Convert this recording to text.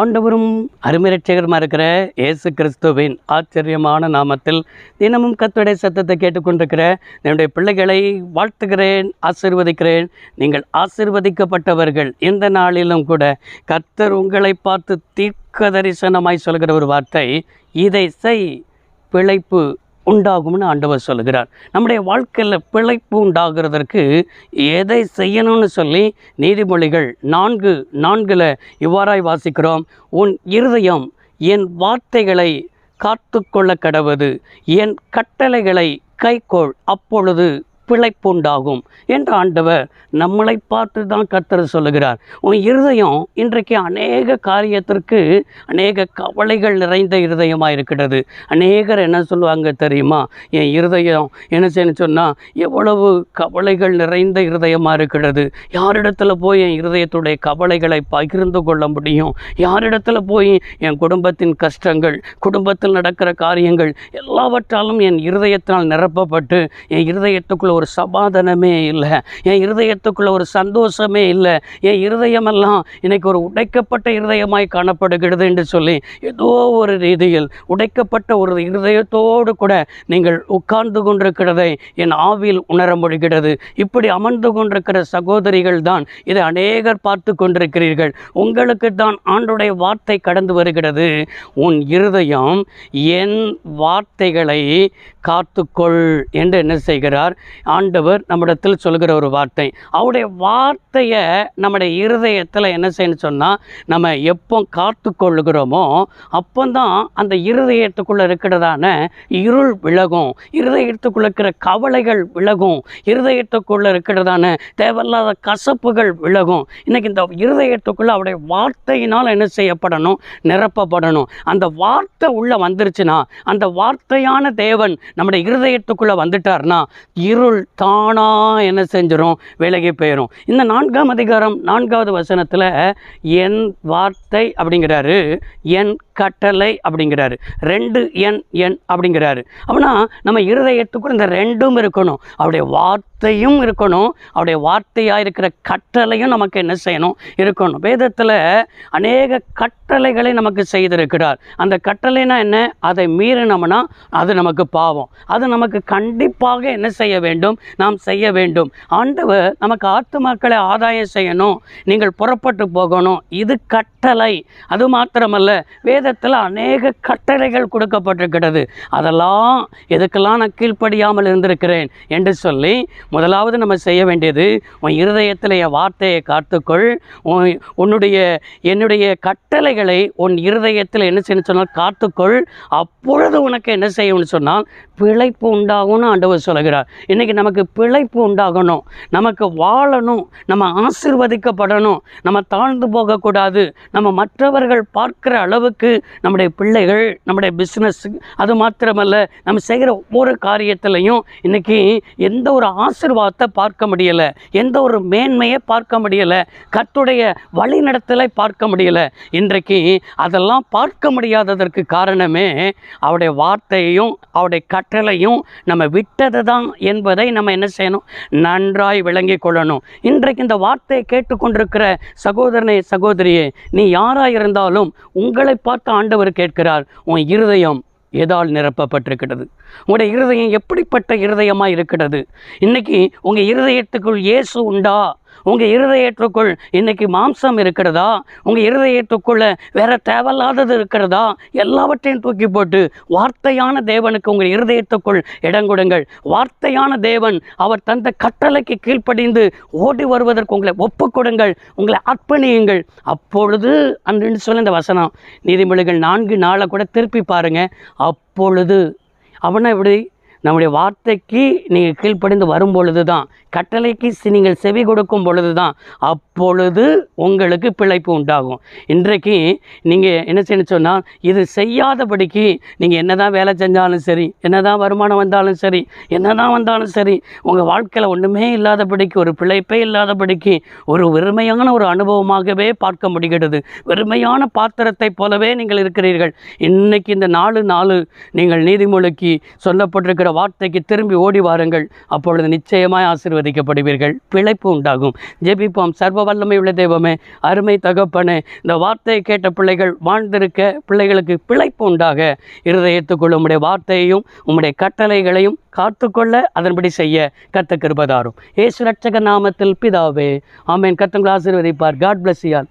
ஆண்டவரும் அருமிரட்சகருமா இருக்கிற இயேசு கிறிஸ்துவின் ஆச்சரியமான நாமத்தில் தினமும் கத்துடைய சத்தத்தை கேட்டுக்கொண்டிருக்கிற என்னுடைய பிள்ளைகளை வாழ்த்துகிறேன் ஆசிர்வதிக்கிறேன். நீங்கள் ஆசிர்வதிக்கப்பட்டவர்கள். இந்த நாளிலும் கூட கர்த்தர் உங்களை பார்த்து தீர்க்க தரிசனமாய் சொல்கிற ஒரு வார்த்தை இதை செய் பிழைப்பு உண்டாகும்னு ஆண்டவர் சொல்கிறார் நம்முடைய வாழ்க்கையில் பிழைப்பு உண்டாகிறதற்கு எதை செய்யணும்னு சொல்லி நீதிமொழிகள் நான்கு நான்கில் இவ்வாறாய் வாசிக்கிறோம். உன் இருதயம் என் வார்த்தைகளை காத்துக்கொள்ள கடவது என் கட்டளைகளை கைக்கோள் அப்பொழுது பிழைப்பு உண்டாகும் என்ற ஆண்டவர் நம்மளை பார்த்து தான் கர்த்தர் சொல்லுகிறார். உன் இருதயம் இன்றைக்கு அநேக காரியத்திற்கு அநேக கவலைகள் நிறைந்த இருதயமாக இருக்கிறது. அநேகர் என்ன சொல்லுவாங்க தெரியுமா? என் இருதயம் என்ன செய்யணும் சொன்னால் எவ்வளவு கவலைகள் நிறைந்த இருதயமாக இருக்கிறது. யாரிடத்துல போய் என் இருதயத்துடைய கவலைகளை பகிர்ந்து கொள்ள முடியும்? யாரிடத்துல போய் என் குடும்பத்தின் கஷ்டங்கள் குடும்பத்தில் நடக்கிற காரியங்கள் எல்லாவற்றாலும் என் இருதயத்தினால் நிரப்பப்பட்டு என் இருதயத்துக்குள்ள ஒரு சமாதானமே இல்லை. என் இருதயத்துக்குள்ள ஒரு சந்தோஷமே இல்லை. என் இருதயமெல்லாம் இன்னைக்கு ஒரு உடைக்கப்பட்ட இருதயமாய் காணப்படுகிறது என்று சொல்லி ஏதோ ஒரு ரீதியில் உடைக்கப்பட்ட ஒரு இருதயத்தோடு கூட நீங்கள் உட்கார்ந்து கொண்டிருக்கிறதை என் ஆவியில் உணர முடிகிறது. இப்படி அமர்ந்து கொண்டிருக்கிற சகோதரிகள் தான் இதை அநேகர் பார்த்து கொண்டிருக்கிறீர்கள். உங்களுக்கு தான் ஆண்டுடைய வார்த்தை கடந்து வருகிறது. உன் இருதயம் என் வார்த்தைகளை காத்துக்கொள் என்று என்ன செய்கிறார்? ஆண்டவர் நம்மிடத்தில் சொல்கிற ஒரு வார்த்தை. அவருடைய வார்த்தையை நம்முடைய இருதயத்தில் என்ன செய்யணும் சொன்னால் நம்ம எப்போ காத்து கொள்ளுகிறோமோ அப்போதான் அந்த இருதயத்துக்குள்ளே இருக்கிறதான இருள் விலகும். இருதயத்துக்குள்ளே இருக்கிற கவலைகள் விலகும். இருதயத்துக்குள்ளே இருக்கிறதான தேவையில்லாத கசப்புகள் விலகும். இன்றைக்கி இந்த இருதயத்துக்குள்ளே அவருடைய வார்த்தையினால் என்ன செய்யப்படணும்? நிரப்பப்படணும். அந்த வார்த்தை உள்ளே வந்துருச்சுன்னா அந்த வார்த்தையான தேவன் நம்முடைய இருதயத்துக்குள்ளே வந்துட்டார்னா இருள் தானா என்ன செஞ்சிரும்? விலகி போயிடும் இந்த நான்காம் அதிகாரம் நான்காவது வசனத்தில் என் வார்த்தை அப்படிங்கிறாரு. என் கட்டளை அப்படிங்கிறாரு. ரெண்டு என் என் அப்படிங்கிறாரு. அப்படின்னா நம்ம இருதயத்துக்குள்ள இந்த ரெண்டும் இருக்கணும். அவருடைய வார்த்தையும் இருக்கணும். அவருடைய வார்த்தையாக இருக்கிற கட்டளையும் நமக்கு என்ன செய்யணும்? இருக்கணும். வேதத்தில் அநேக கட்டளைகளை நமக்கு செய்திருக்கிறார். அந்த கட்டளைனா என்ன? அதை மீறினோம்னா அது நமக்கு பாவம். அது நமக்கு கண்டிப்பாக என்ன செய்ய வேண்டும்? நாம் செய்ய வேண்டும். ஆண்டவர் நமக்கு ஆத்துமாக்களை ஆதாயம் செய்யணும். நீங்கள் புறப்பட்டு போகணும். இது கட்டளை. அது மாத்திரமல்ல. வேத வேதத்தில் அநேக கட்டளைகள் கொடுக்கப்பட்டிருக்கிறது. அதெல்லாம் எதுக்கெல்லாம் நான் கீழ்ப்படியாமல் இருந்திருக்கிறேன் என்று சொல்லி முதலாவது நம்ம செய்ய வேண்டியது உன் இருதயத்தில் என் வார்த்தையை காத்துக்கொள். உன் உன்னுடைய என்னுடைய கட்டளைகளை உன் இருதயத்தில் என்ன செய்யணும் சொன்னால் காத்துக்கொள். அப்பொழுது உனக்கு என்ன செய்யணும்னு சொன்னால் பிழைப்பு உண்டாகும்னு ஆண்டவர் சொல்கிறார். இன்றைக்கி நமக்கு பிழைப்பு உண்டாகணும். நமக்கு வாழணும். நம்ம ஆசிர்வதிக்கப்படணும். நம்ம தாழ்ந்து போகக்கூடாது. நம்ம மற்றவர்கள் பார்க்குற அளவுக்கு நம்முடைய பிள்ளைகள் நம்முடைய பிஸ்னஸ் அது மாத்திரமல்ல நம்ம செய்கிற ஒவ்வொரு காரியத்திலையும் இன்றைக்கி எந்த ஒரு ஆசிர்வாதத்தை பார்க்க முடியலை எந்த ஒரு மேன்மையை பார்க்க முடியலை கத்துடைய வழிநடத்தலை பார்க்க முடியலை. இன்றைக்கு அதெல்லாம் பார்க்க முடியாததற்கு காரணமே அவருடைய வார்த்தையையும் அவருடைய கட்டளையும் நம்ம விட்டது தான் என்பதை நம்ம என்ன செய்யணும்? நன்றாய் விளங்கி கொள்ளணும். இன்றைக்கு இந்த வார்த்தையை கேட்டுக்கொண்டிருக்கிற சகோதரனே சகோதரியே நீ யாராக இருந்தாலும் உங்களை பார்த்து ஆண்டவர் கேட்கிறார் உன் இருதயம் எதால் நிரப்பப்பட்டிருக்கிறது? உங்களுடைய இருதயம் எப்படிப்பட்ட இருதயமாக இருக்கிறது? இன்னைக்கு உங்கள் இருதயத்துக்குள் இயேசு உண்டா? உங்கள் இருதயத்துக்குள் இன்னைக்கு மாம்சம் இருக்கிறதா? உங்கள் இருதயத்துக்குள்ளே வேற தேவையில்லாதது இருக்கிறதா? எல்லாவற்றையும் தூக்கி போட்டு வார்த்தையான தேவனுக்கு உங்கள் இருதயத்துக்குள் இடம் கொடுங்கள். வார்த்தையான தேவன் அவர் தந்த கட்டளைக்கு கீழ்ப்படிந்து ஓடி வருவதற்கு உங்களை ஒப்பு கொடுங்கள். உங்களை அர்ப்பணியுங்கள். அப்பொழுது அன்று சொல்ல இந்த வசனம் நீதிமொழிகள் நான்கு நாளை கூட திருப்பி பாருங்க. அப்பொழுது அவனை இப்படி நம்முடைய வார்த்தைக்கு நீங்கள் கீழ்ப்படிந்து வரும் பொழுது தான் கட்டளைக்கு நீங்கள் செவி கொடுக்கும் பொழுது தான் அப்பொழுது உங்களுக்கு பிழைப்பு உண்டாகும். இன்றைக்கு நீங்கள் என்ன செய்யணும் சொன்னால் இது செய்யாதபடிக்கு நீங்கள் என்ன தான் வேலை செஞ்சாலும் சரி என்ன தான் வருமானம் வந்தாலும் சரி என்ன தான் வந்தாலும் சரி உங்கள் வாழ்க்கையில் ஒன்றுமே இல்லாதபடிக்கு ஒரு பிழைப்பே இல்லாதபடிக்கு ஒரு வெறுமையான ஒரு அனுபவமாகவே பார்க்க முடிகிறது. வெறுமையான பாத்திரத்தை போலவே நீங்கள் இருக்கிறீர்கள். இன்றைக்கி இந்த நாலு நாலு நீங்கள் நீதிமொழிக்கு சொல்லப்பட்டிருக்கிற வார்த்தைக்கு திரும்பி ஓடி வாருங்கள். அப்பொழுது நிச்சயமாய் ஆசீர்வதிக்கப்படுவீர்கள். பிழைப்பு உண்டாகும். ஜெபிப்போம். சர்வ வல்லமை உள்ள தெய்வமே அருமை தகப்பனே இந்த வார்த்தையை கேட்ட பிள்ளைகள் வாழ்ந்திருக்க பிள்ளைகளுக்கு பிழைப்பு உண்டாக. இருதயத்துக்குள் உம்முடைய வார்த்தையையும் உம்முடைய கட்டளைகளையும் காத்துக்கொள்ள அதன்படி செய்ய கத்த கிருபதாரும். ஏசு ரட்சக நாமத்தில் பிதாவே ஆமேன். கத்தங்களை ஆசீர்வதிப்பார். காட் பிளஸ் யால்